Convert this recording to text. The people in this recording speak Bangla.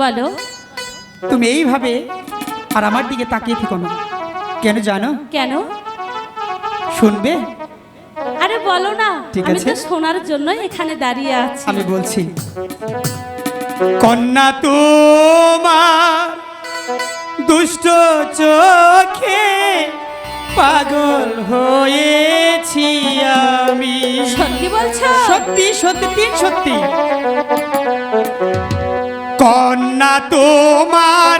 বলো। তুমি এইভাবে আর আমার দিকে তাকিয়ে থেকো না। কেন জানো? কেন? শুনবে? আরে বলো না ঠিক আমি আছে। তো শোনার জন্যই এখানে দাঁড়িয়ে আছি। আমি বলছি কন্যা তোমার দুষ্ট চোখে পাগল হয়েছি আমি। সত্যি বলছো? সত্যি সত্যি সত্যি। কন্যা তোমার